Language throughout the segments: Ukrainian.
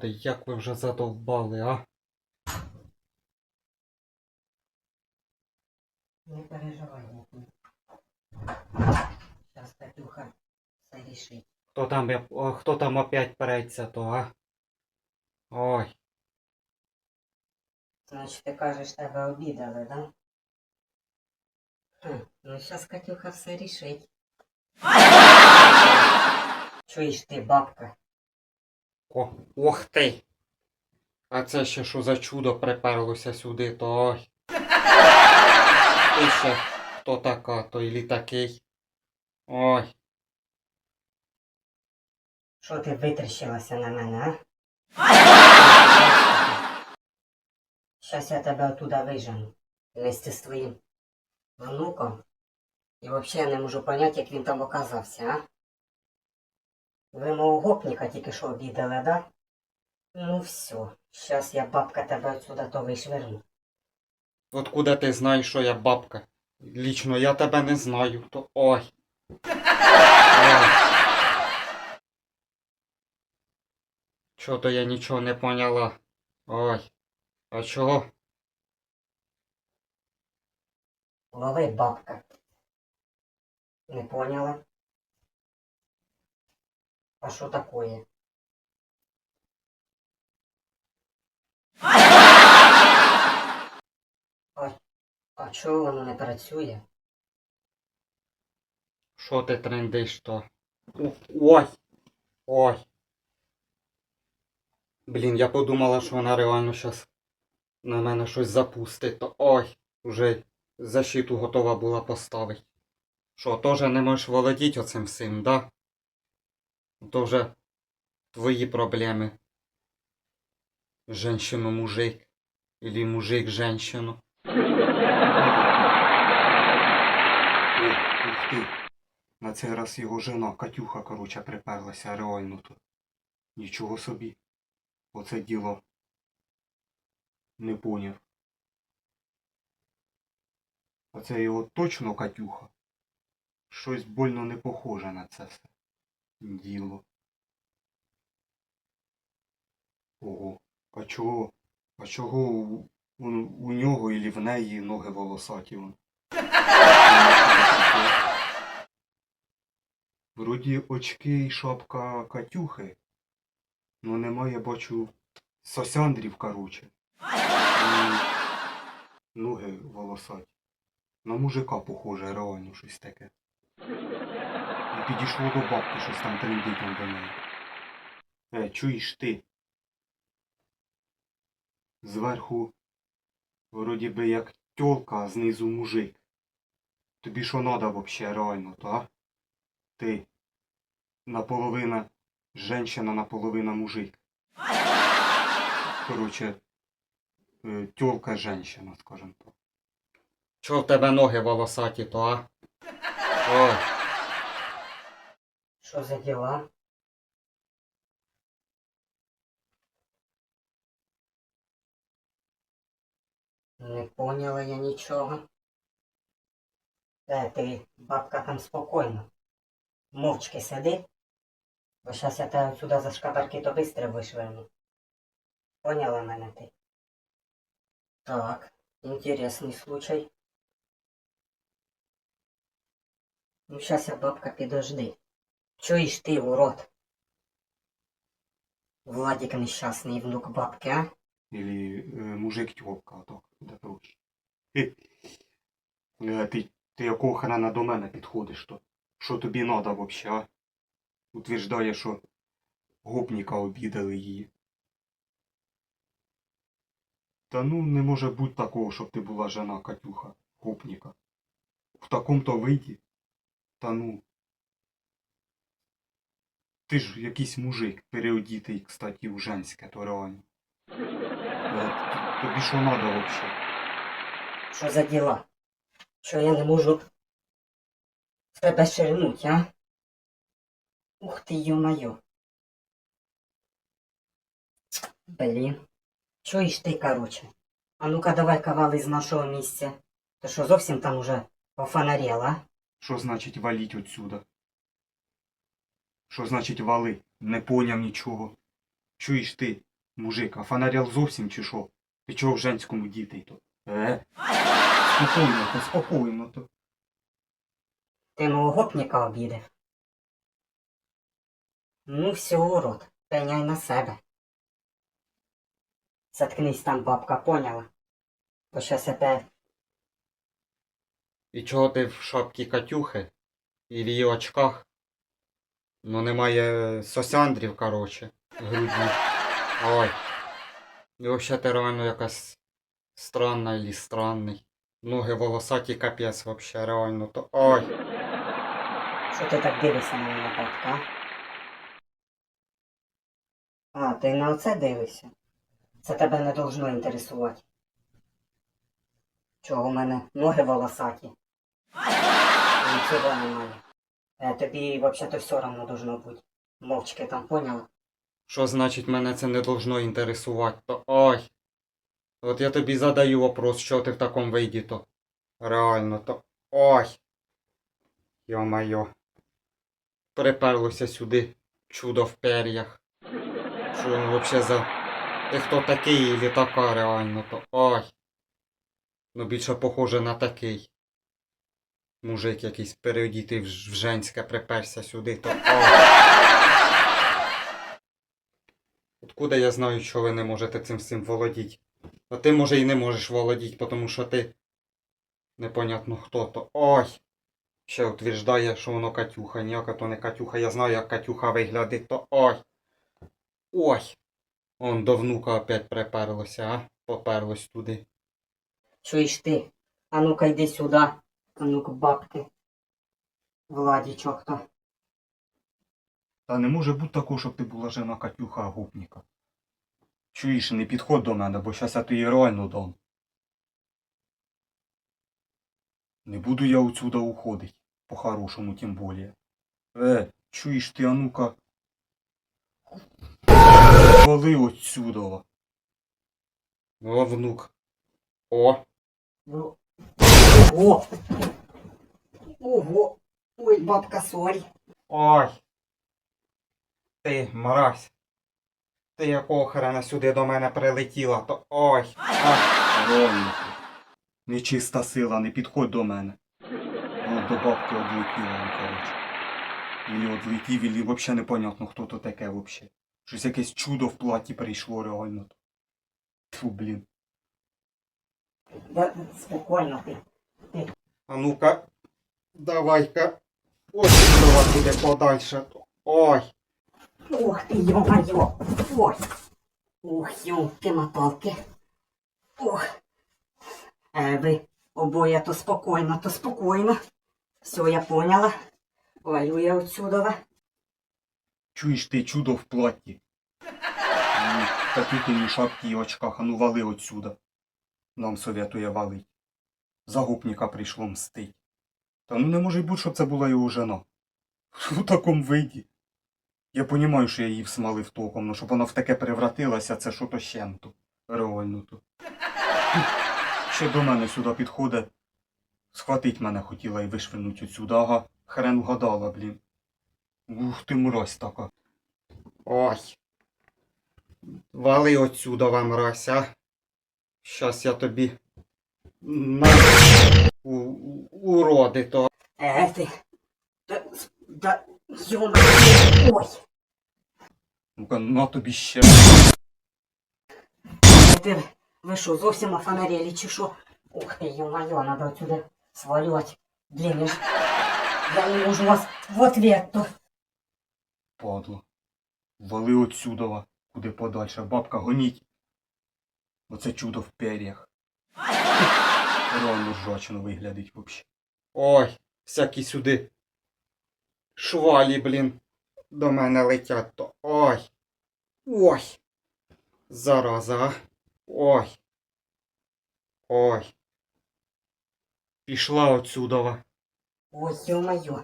уроди, як ви вже задовбали, а? Не переживай, Богу. Сейчас Катюха все рішить. Хто там, я- хто там опять переться, то, а? Ой, Значить, ти кажеш, тебе обідали, да? Хм, ну зараз Катюха все рішить. Чуєш ти, бабка? О, ох ти! А це ще що за чудо приперлося сюди, то ой. Ти ще хто така, то ілі такий? Ой, Що ти витріщилася на мене, а? Щас я тебе оттуда вижену. Вместе з твоїм внуком. І взагалі я не можу поняти, як він там оказався, а? Ви мого гопніка тільки що обідали, да? Ну все, щас я бабка тебе отсюда то вишверну. откуда ти знаєш, що я бабка? Лічно я тебе не знаю, то ой. Ой. Чого то я нічого не поняла? Ой. А чого? Лови, бабка. Не поняла? А що такое? Ой, а чого воно не працює? Що ти трендиш то? Ой. Ой. Блін, я подумала, що вона реально щас на мене щось запустить, то ой, вже защиту готова була поставити. Що, теж не можеш володіти оцим всім, да? То вже твої проблеми. Женщину-мужик. Или мужик-женщину. Ух, ух ти. На цей раз його жена Катюха, короче, приперлася реально тут. Нічого собі. Оце діло. Не поняв. А це його точно Катюха? Щось больно не похоже на це все. Діло. Ого. А чого? А чого у, у, у нього і в неї ноги волосаті? Вроді очки і шапка Катюхи. Ну немає, бачу, сосяндрів, короче. Ноги волосаті. На мужика похоже, реально щось таке. Підійшло до бабки, щось там трендить там до неї. Е, чуєш ти? Зверху, вроді би як тьолка, а знизу мужик. Тобі що надо вообще реально, то. Ти наполовина женщина, наполовина мужик. Короче, е, тёлка женщина, скажем так. Чого в тебе ноги волосаті, то, а? Ой. Що за діла? Не поняла я нічого. Е, ти, бабка, там спокійно. Мовчки сиди. Бо щас я тебе сюди за шкабарки то бистро вишверну. Поняла мене ти? Так, інтересний случай. Ну, щас я, бабка, підожди. Чуєш ти, урод? Владик нещасний внук бабки, а? Или е, мужик тьолка, так, буде проще. Е, ти, ти якого хрена до мене підходиш, то? Що тобі надо вообще, а? Утверждає, що гопніка обідали її. Та ну не може бути такого, щоб ти була жена Катюха, гопніка. В такому-то виді. Та ну. Ти ж якийсь мужик, переодітий, кстати, у женське, то реально. Тобі що надо вообще? Що за діла? Що я не можу себе ширнуть, а? Ух ти, ё-моё. Блін. Чуєш ти, короче? А ну-ка давай кавали з нашого місця. Ти що зовсім там уже пофонарела? Що значить валіть отсюда? Що значить вали? Не поняв нічого. Чуєш ти? Мужик, а фонарял зовсім чи що? Ти чого в женському дітей то? Е? Спокійно то, спокійно то. Ти мого гопніка обідав. Ну, все, урод, пеняй на себе. Заткнись там, бабка, поняла? Бо щас я те І чого ти в шапці Катюхи? І в її очках? Ну немає сосяндрів, короче, груді. Ой. І взагалі ти реально якась странна или странний. Ноги волосаті капець вообще, реально то. Ой. Що ти так дивишся на мене, бабка? а? А, ти на оце дивишся? Це тебе не должно інтересувати. Чого в мене ноги волосаті? Нічого немає. Е, тобі взагалі все одно должно бути. Мовчки там поняла? Що значить мене це не должно інтересувати? То ой. От я тобі задаю вопрос, що ти в такому виді то. Реально то. Ой. Йо-майо. Приперлося сюди чудо в пер'ях. Що він вообще за. Ти хто такий или така реально то. Ой. Ну більше похоже на такий. Мужик якийсь переодітий в женське приперся сюди, то. Откуда я знаю, що ви не можете цим всім володіти? А ти, може, і не можеш володіти, тому що ти непонятно хто то. Ой! Ще утверждає, що воно Катюха. Ніяка то не Катюха. Я знаю, як Катюха виглядить, то ой. Ой. Он до внука опять приперлося, а? Поперлось туди. Чуєш ти? А ну-ка йди сюди. А ну-ка бабки. Владічок то. Та не може бути такого, щоб ти була жена Катюха гупніка. Чуєш, не підходь до мене, бо щас я тобі реально дам. Не буду я отсюда уходить. По-хорошому, тим более. Е, чуєш ти, а ну-ка. Вали отсюда. О, внук. О, Ну. Ого! Ого! Ой, бабка, сорі. Ой. Ти, мразь. Ти якого хрена сюди до мене прилетіла, то ой. Ай. Нечиста сила, не підходь до мене. Ну, до бабки одлетіла, ну, коротше. Ілі одлетів, ілі взагалі непонятно, хто то таке взагалі. Щось якесь чудо в платі прийшло реально. Фу, блін. Да, спокійно ти. А ну-ка, давай-ка. Ось сюди туди подальше. Ой. Ох ти, йо-моє! Ой! Ох, ёлки-моталки. Ох. Е, ви обоє то спокійно, то спокійно. Все, я поняла. Валю я отсюда. Чуєш ти чудо в платі? Ну, Капітельні шапки і очках, а ну вали отсюда. Нам советує валить. Загубника прийшло мстить. Та ну не може бути, щоб це була його жена. У такому виді. Я понімаю, що я її всмалив током, ну щоб вона в таке превратилася, це що то щенто. Реально то. Ще до мене сюди підходить. Схватить мене хотіла і вишвирнуть отсюда, ага. Хрен вгадала, блін. Ух ти мразь така. Ой. Вали отсюда вам а. Щас я тобі на у, у- уроди то. Е, ти. Да, да, йо-моє! Ой! Ну-ка, на тобі ще. Е, Ти, ви що, зовсім офанарели, чи що? Ух ти, йо-моє, надо отсюда свалювати. Блін, я ж... Я не можу вас в ответ-то. Падло. Вали отсюда, куди подальше. Бабка гоніть. Оце чудо в пер'ях. Реально ржачно виглядить вообще. Ой, всякі сюди. Швалі, блін, до мене летять то. Ой. Ой. Зараза. а. Ой. Ой. Пішла отсюда. Ой, ё-моё.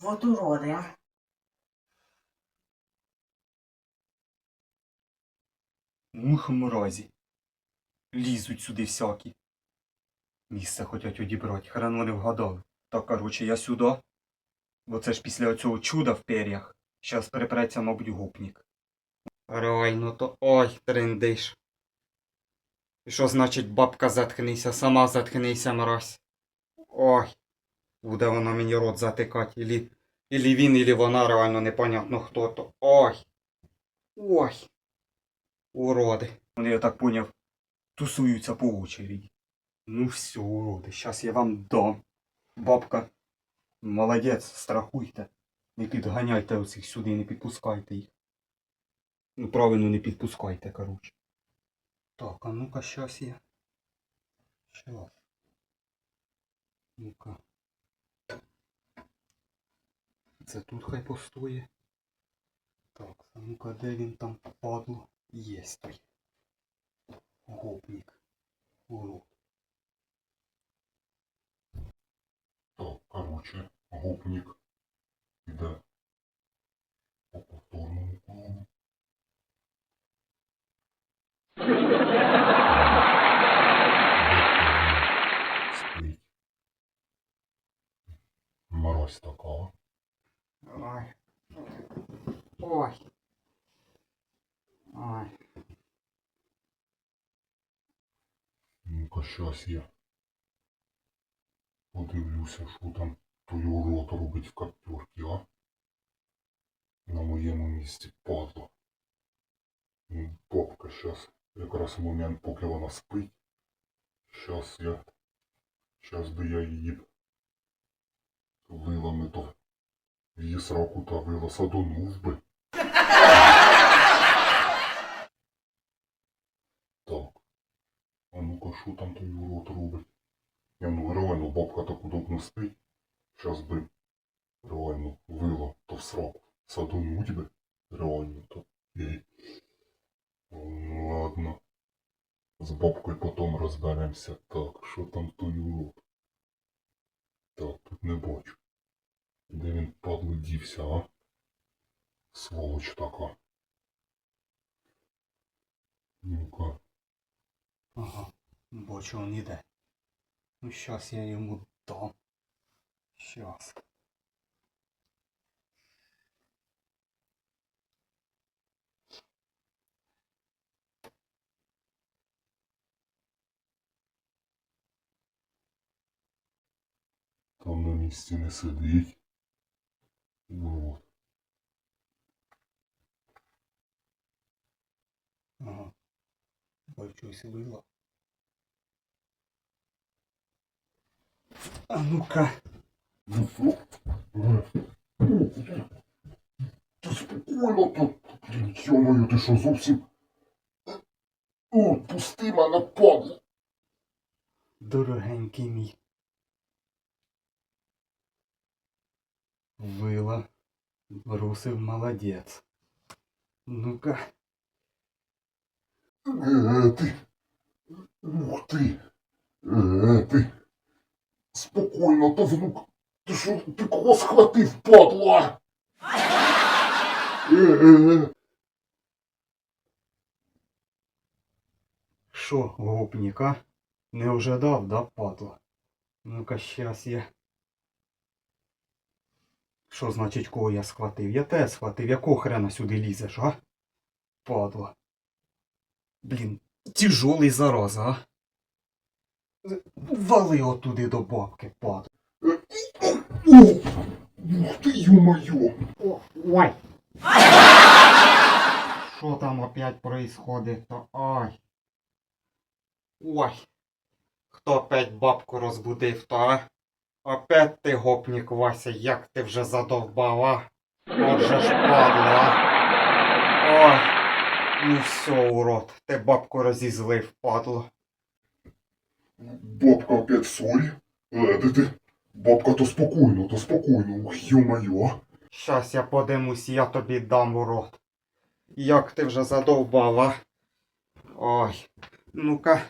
Вот уроды, а. Мух мразі. Лізуть сюди всякі. Місце хочуть одібрати, хрен вони вгадали. Так, короче, я сюди. Бо це ж після оцього чуда в пер'ях. Щас перепреться, мабуть, гопнік. Реально то ой, триндиш. І що значить бабка заткнися, сама заткнися, мразь. Ой. Буде вона мені рот затикати. Ілі, ілі він, ілі вона реально непонятно хто то. Ой. Ой. Уроди. Вони, я так поняв, тусуються по очереді. Ну все, уроди, щас я вам дам. Бабка, молодець, страхуйте. Не підганяйте оцих сюди, не підпускайте їх. Ну, правильно, не підпускайте, коротше. Так, а ну-ка, щас я. Щас. Ну-ка. Це тут хай постоє. Так, а ну-ка, де він там падло? Єсть той. Гопник. Урод. Так, короче, гопник іде по повторному кругу. Спить. Морозь така. Ой. Ой. Ой. Ну-ка, щас я подивлюся, що там той урод робить в коптерці, а? На моєму місці падла. Бабка щас, якраз в момент, поки вона спить. Щас я. Щас би я її вилами то в її сраку та вила садонув би. Так. А ну-ка, що там той урод робить? Ну реально бабка так удобно спить. Щас би реально вила то в сраку. Садонуть би. Реально то. Ну ладно. З бабкою потім розберемося. Так, що там той урод? Так, тут не бачу. Де він падло дівся, а? Сволоч така. Ну-ка. Ага. Бачу, он іде. Ну, щас я йому дам. Щас. Там на місці не сидить. Урод. Ага. Бачу, вила. А ну-ка. Ну що? Та спокійно тут. Блін, Йомою, ти що зовсім? О, пусти мене, падло. Дорогенький мій. Вила. Брусив молодець. Ну-ка. Е, ти. Ух ти. Е, ти. Спокійно, та внук. Ти що, ти кого схватив, падла? Шо, гопніка? Не ожидав, да, падла? Ну-ка, щас я. Що значить, кого я схватив? Я те схватив, якого хрена сюди лізеш, а? Падла. Блін, тяжолий зараза, а? Вали отуди до бабки, падла. Ух ти, ё-моё. Ой. Що там опять происходит? то Ой. Ой. Хто опять бабку розбудив, то а? Опять ти гопнік Вася, як ти вже задовбала. Отже ж падла. Ой. Ну все, урод, ти бабку розізлив, падло. Бабка опять ссорі? Е, ти, ти. Бабка, то спокійно, то спокійно. Ух, ё-моё. Щас я подимусь, я тобі дам урод. Як ти вже задовбала. Ой. Ну-ка.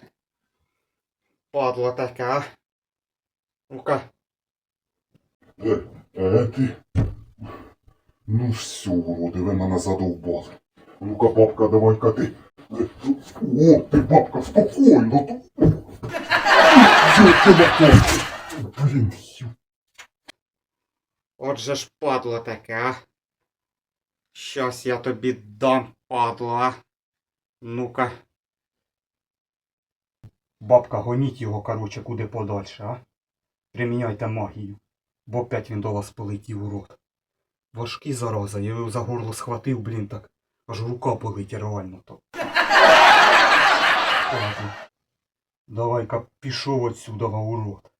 Падла така. Ну-ка. Е, е, ти. Ну все, уроди, ви мене задовбали. Ну-ка, бабка, давай-ка ти. Е, О, ти, бабка, спокійно. то- Йо, ти мотор. Блін, ю. Отже ж падла така. Щас я тобі дам Падла. Ну-ка. Бабка, гоніть його, короче, куди подальше, а? Приміняйте магію. Бо опять він до вас полетів у рот. Важкий зараза, я його за горло схватив, блін, так. Аж рука болить реально то. Ладно. Давай-ка пішов отсюда, урод.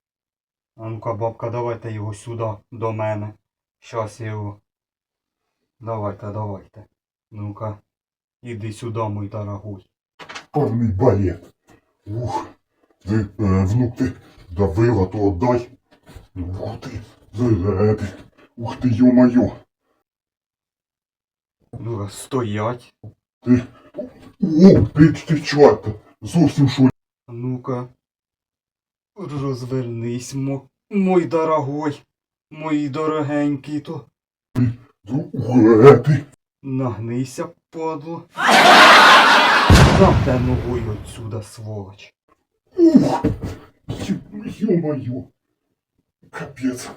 А ну-ка, бабка, давайте його сюди, до мене. Щас я його. Давайте, давайте. Ну-ка, іди сюди, мій дорогой. Повний балет. Ух, ти, е, внук, ти давила, то отдай. Ух ти, е, ти. Ух ти, ё-моё. Ну, стоять. Ти, о, ти, ти чо? Зовсім шо? Ну-ка. Розвернись, мо, мой дорогой. Мой дорогенький то. Е. Нагнися, падло. Дам те ногою отсюда, сволоч. Ух, ё-моё. Капець.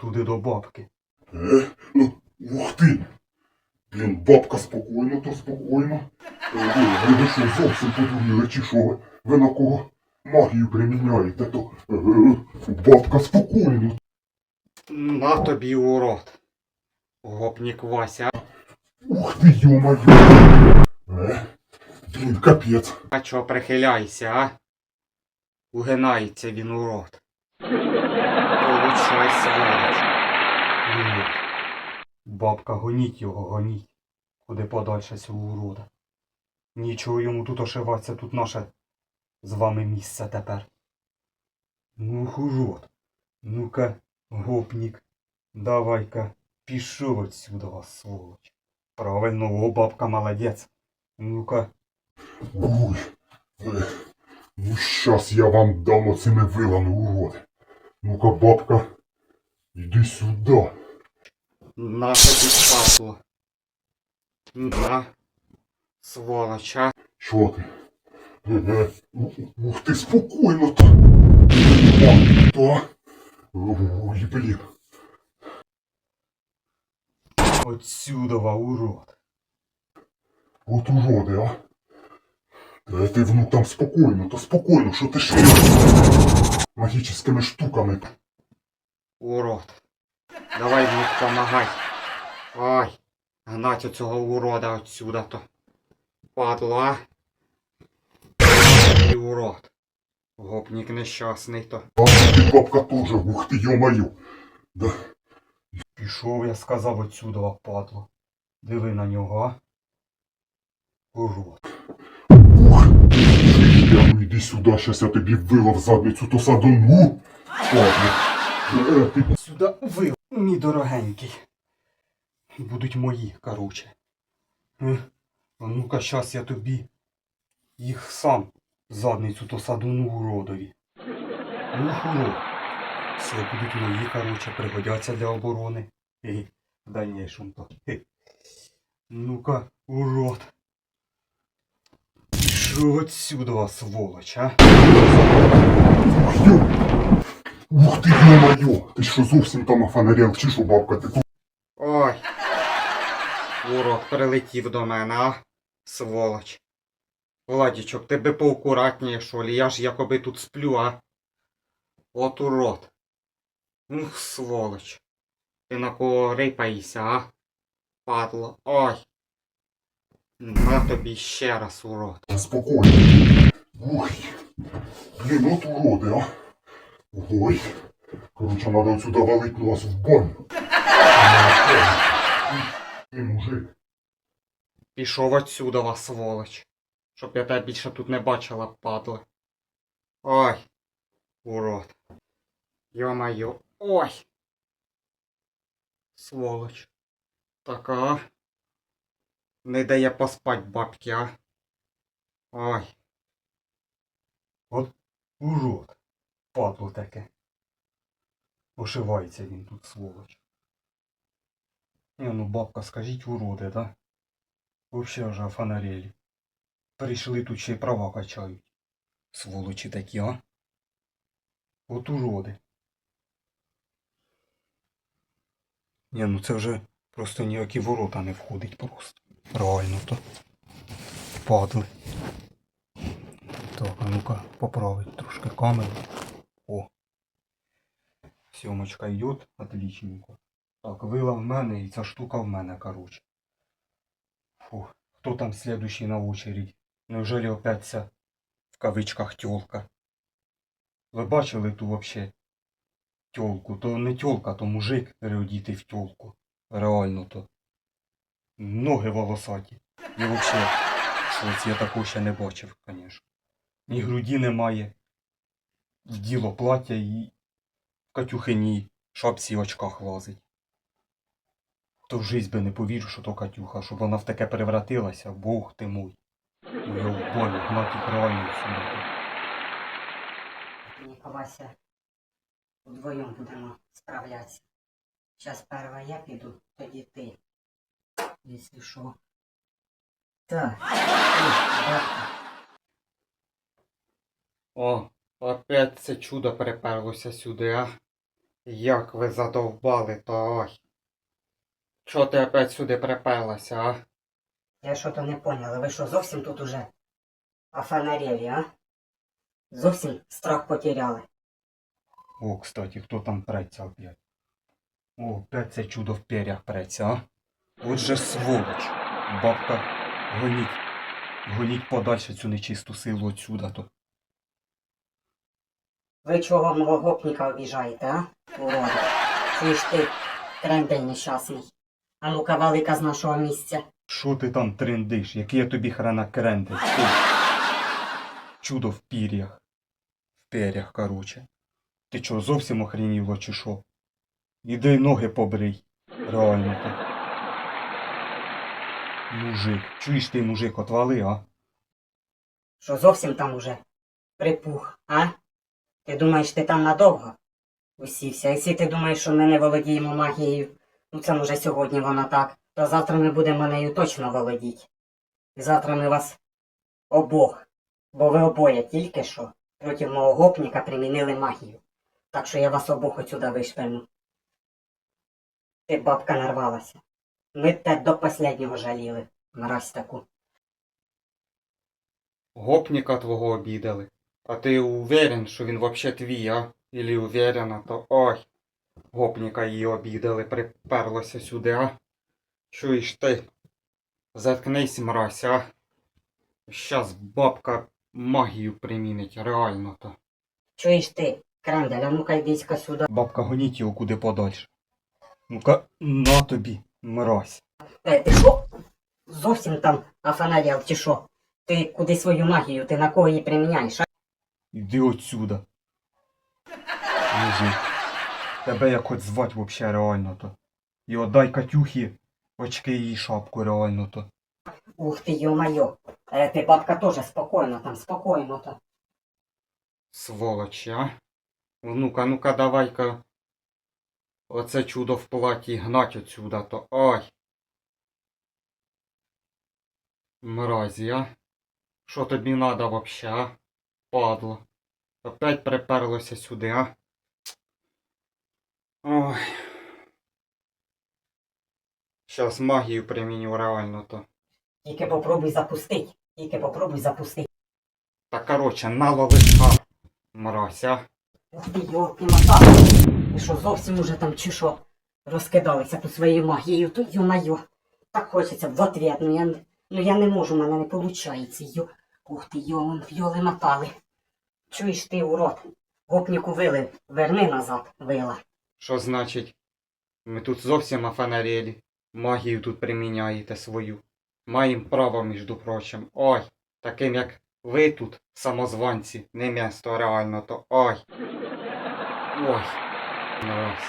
Туди до бабки. Е, ну, ух ти! Блін, бабка спокійно, то спокійно. Е, Ви, ви що, зовсім подуріли, чи що ви? На кого магію приміняєте, то е, е, бабка спокійно. На тобі урод. Гопнік Вася. Ух ти, ё-моё. Е, блін, капець. А чо прихиляйся, а? Угинається він урод. Получай сволоч. Бабка, гоніть його, гоніть. Куди подальше цього урода. Нічого йому тут ошиватися, тут наше з вами місце тепер. Ну, урод. Ну-ка, гопнік, давай-ка, пішов отсюда, вас, сволоч. Правильно, о, бабка молодець. Ну-ка, е, ну щас я вам дам оцими вилами, уроди. Ну-ка, бабка, іди сюди. На тобі падло. На. Сволоча. Що ти? Ух ти, спокійно то. Ой, блін. Отсюдова, урод. От уроди, а. Та ти, внук, там спокійно, то спокійно, що ти ще магічними штуками. Урод. Давай мені помагай. Ой. Гнать оцього урода отсюда то. Падло, а. Урод. Гопнік нещасний то. Ти, бабка, теж, ух ти, йо-маю. Да. Пішов, я сказав отсюдова, падло. Диви на нього. Урод. Ух, я ну йди сюди, щас я тобі вила в задницю, то садону. Ладно. Е, ти Сюди ви, мій дорогенький. Будуть мої, короче. Е, А ну-ка, щас я тобі їх сам задницю то садуну уродові. Ух, урод. Все будуть мої, короче, пригодяться для оборони. Хе, в дальнейшем то. Хе. Ну-ка, урод. Пішов отсюда, сволоч, а? Ух, ё. Ух ти, ё-моё! Ти що зовсім там офанарел, чи що, бабка, ти тут? Ой. Урод прилетів до мене, а? Сволоч. Владічок, ти би лі, я ж якоби тут сплю, а? От урод. Ух, сволоч. Ти на кого рипаєшся, а? Падло. Ой. На тобі ще раз, урод. Спокійно. Ух, блін, от уроди, а. Ой. Короче, надо отсюда валить нас в баню. Ти, мужик. Пішов отсюда, вас, сволоч. Щоб я тебе більше тут не бачила, падло. Ой, урод. Йо-моє. Ой. Сволоч. Така. Не дає поспать бабки, а. Ой. От урод. Падло таке. Ошивається він тут, сволоч. Не, ну бабка, скажіть уроди, да? Вообще вже офанарели. Прийшли тут ще й права качають. Сволочі такі, а? От уроди. Ні, ну це вже просто ніякі ворота не входить просто. Реально то. падли. Так, а ну-ка поправить трошки камеру. О. Сьомочка йде, отличненько. Так, вила в мене і ця штука в мене, короче. Фу, хто там следующий на очередь? Неужели опять ця в кавичках тёлка? Ви бачили ту вообще тёлку? То не тёлка, то мужик переодітий в тёлку. Реально то. Ноги волосаті. І вообще, щось я такого ще не бачив, звісно. Ні груді немає. В діло плаття і в Катюхиній шапці і очках лазить. То в жизнь би не повірив, що то Катюха, щоб вона в таке перевратилася, Бог ти мой. Ну я в болі, гнатик реально сюди. Ніка Вася, вдвоєм будемо справлятися. Зараз перша я піду, тоді ти. Якщо що. Так. О, опять це чудо приперлося сюди, а? Як ви задовбали, то ой. Чого ти опять сюди приперлася, а? Я що то не поняла, ви що зовсім тут уже офанарєві, а? Зовсім страх потеряли. О, кстати, хто там преться опять? О, опять це чудо в пер'ях преться, а? От же ж сволоч. Бабка, гоніть. Гоніть подальше цю нечисту силу отсюда то. Ви чого мого гопніка обіжаєте, а? Уроди. Чуєш ти, крендель нещасний. А ну-ка, велика з нашого місця. Що ти там трендиш? Який я тобі хрена крендель? Чудо в пір'ях. В пер'ях, короче. Ти чо, зовсім охреніло чи що? Іди ноги побрий. Реально то. Мужик. Чуєш ти, мужик, отвали, а? Що зовсім там уже припух, а? Ти думаєш, ти там надовго? Усівся. Якщо ти думаєш, що ми не володіємо магією, ну це може сьогодні вона так, то завтра ми будемо нею точно володіти. І завтра ми вас обох, бо ви обоє тільки що проти мого гопніка примінили магію. Так що я вас обох отсюда вишверну. Ти бабка нарвалася. Ми те до последнього жаліли, мразь таку. Гопніка твого обідали. А ти уверен, що він вообще твій, а? Ілі уверена, то ой. Гопніка її обідали, приперлося сюди, а? Чуєш ти? Заткнись, мразь, а? Щас бабка магію примінить, реально то. Чуєш ти, крендель, а ну-ка йдіть-ка сюди. Бабка гоніть його куди подальше. Ну-ка, на тобі, мразь. Е, ти що? Зовсім там афанаріал, чи що? Ти куди свою магію, ти на кого її приміняєш? а? Іди отсюда. Мужик. Тебе як хоч звать вообще реально то. І отдай Катюхі очки і шапку реально то. Ух йо-майо. Е, ти бабка теж спокійно там, спокійно то. Сволочі, а? Ну-ка, ну-ка, давай-ка. Оце чудо в платі гнать отсюда, то ай. Мразі, а? Що тобі надо вообще, а? Падло. Опять приперлося сюди, а? Ой. Щас магію приміню реально то. Тільки попробуй запустить. Тільки попробуй запустить. Та короче, налови шар. Мразь, а? Ух ти, йолки мотак. Ти що, зовсім уже там чи що? Розкидалися по своєю магією, то йо-майо. Так хочеться в ответ, ну я, ну я не можу, в мене не виходить. Йо. Ух ти, йо, йоли мотали. Чуєш ти, урод? Гопніку вили, верни назад, вила. Що значить? Ми тут зовсім офанарєлі. Магію тут приміняєте свою. Маємо право, між прочим. Ой, таким як ви тут, самозванці, не місто реально, то ой. Ой. Раз.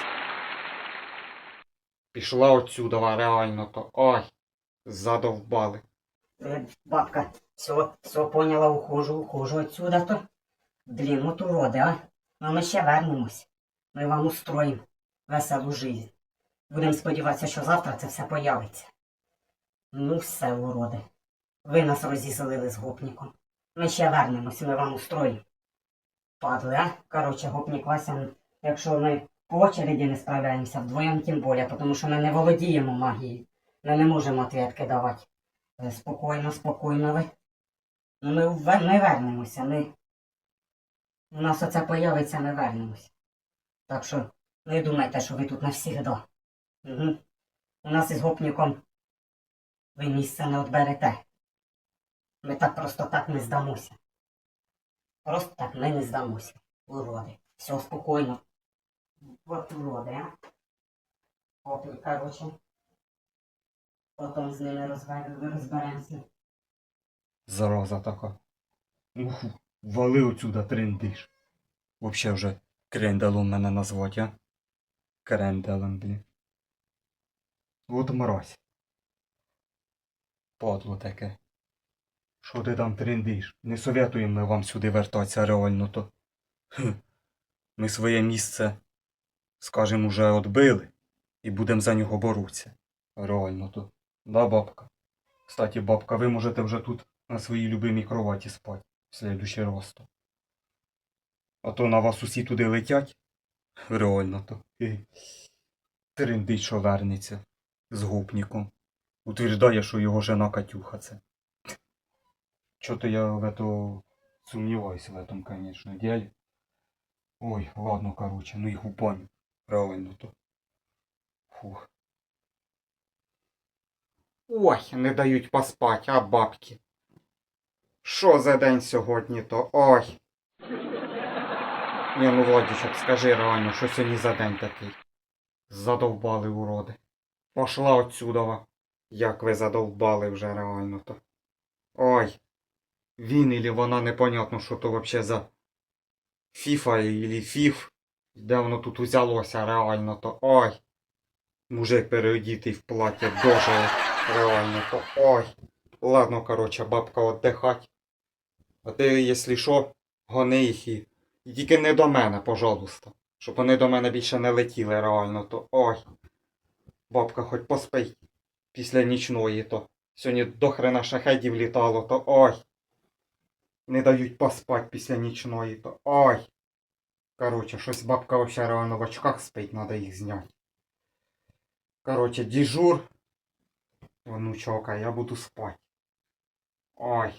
Пішла отсюда реально, то ой. Задовбали. Е, Бабка, все, все поняла, ухожу, ухожу отсюда то. Блін, от уроди, а? Ну ми ще вернемось. Ми вам устроїмо веселу жизнь. Будемо сподіватися, що завтра це все появиться. Ну все, уроди. Ви нас розізлили з гопніком. Ми ще вернемось, ми вам устроїмо. Падли, а? Коротше, гопнік Вася, якщо ми по очереді не справляємося, вдвоєм тим більше, тому що ми не володіємо магією. Ми не можемо ответки давати. Е, Спокійно, спокійно ви. Ну ми, ми вернемося, ми. У нас оце появиться, ми вернемося. Так що не думайте, що ви тут навсігда. Угу. У нас із гопніком ви місце не отберете. Ми так просто так не здамося. Просто так ми не здамося. Уроди. Все спокійно. От уроди, а. Опі, короче. Потім з ними розбер- розберемося. Зараза така. Ух, вали отсюда трендиш. Вообще вже кренделом мене назвать, а? Кренделем, блін. От мразь. Падло таке. Що ти там трендиш? Не советуємо ми вам сюди вертатися реально то. Хм. Ми своє місце, скажем, уже отбили і будемо за нього боротися. Реально то. Да, бабка? Кстати, бабка, ви можете вже тут на своїй любимій кроваті спати в следующий раз. то. А то на вас усі туди летять. Реально то. Хе. Триндить, що вернеться з гопніком. Утверждає, що його жена Катюха це. Чого-то я в это сумніваюся в этом, конечно, дядя. Ой, ладно, короче, ну їх упам'ять. Реально то. Фух. Ой, не дають поспать, а бабки. Що за день сьогодні то? Ой. Ні, ну Владічок, скажи реально, що сьогодні за день такий. Задовбали уроди. Пошла отсюда. Як ви задовбали вже реально то. Ой. Він или вона непонятно, що то вообще за Фіфа или Фіф. Де воно тут узялося реально то. Ой. Мужик переодітий в плаття дожили. Реально то. Ой. Ладно, короче, бабка отдихать. А ти, якщо що, гони їх і Тільки не до мене, пожалуйста. Щоб вони до мене більше не летіли реально, то ой. Бабка хоч поспить після нічної, то сьогодні до хрена шахедів літало, то ой. Не дають поспать після нічної, то ой. Короче, щось бабка вообще реально в очках спить, надо їх зняти. Короче, дежур. Внучок, а я буду спать. Ой.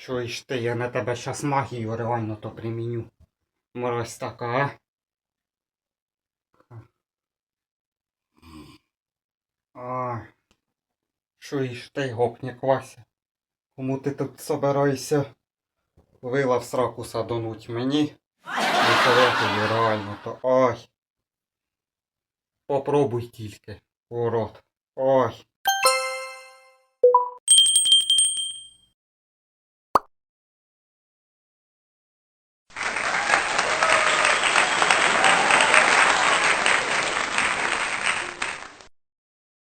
Чуєш ти, я на тебе щас магію реально то приміню. Мразь така, а? Ай. Чуєш ти, гопнік Вася? Кому ти тут собираєшся вила в сраку садонуть мені? Не реально то. Ой. Попробуй тільки, урод. Ой.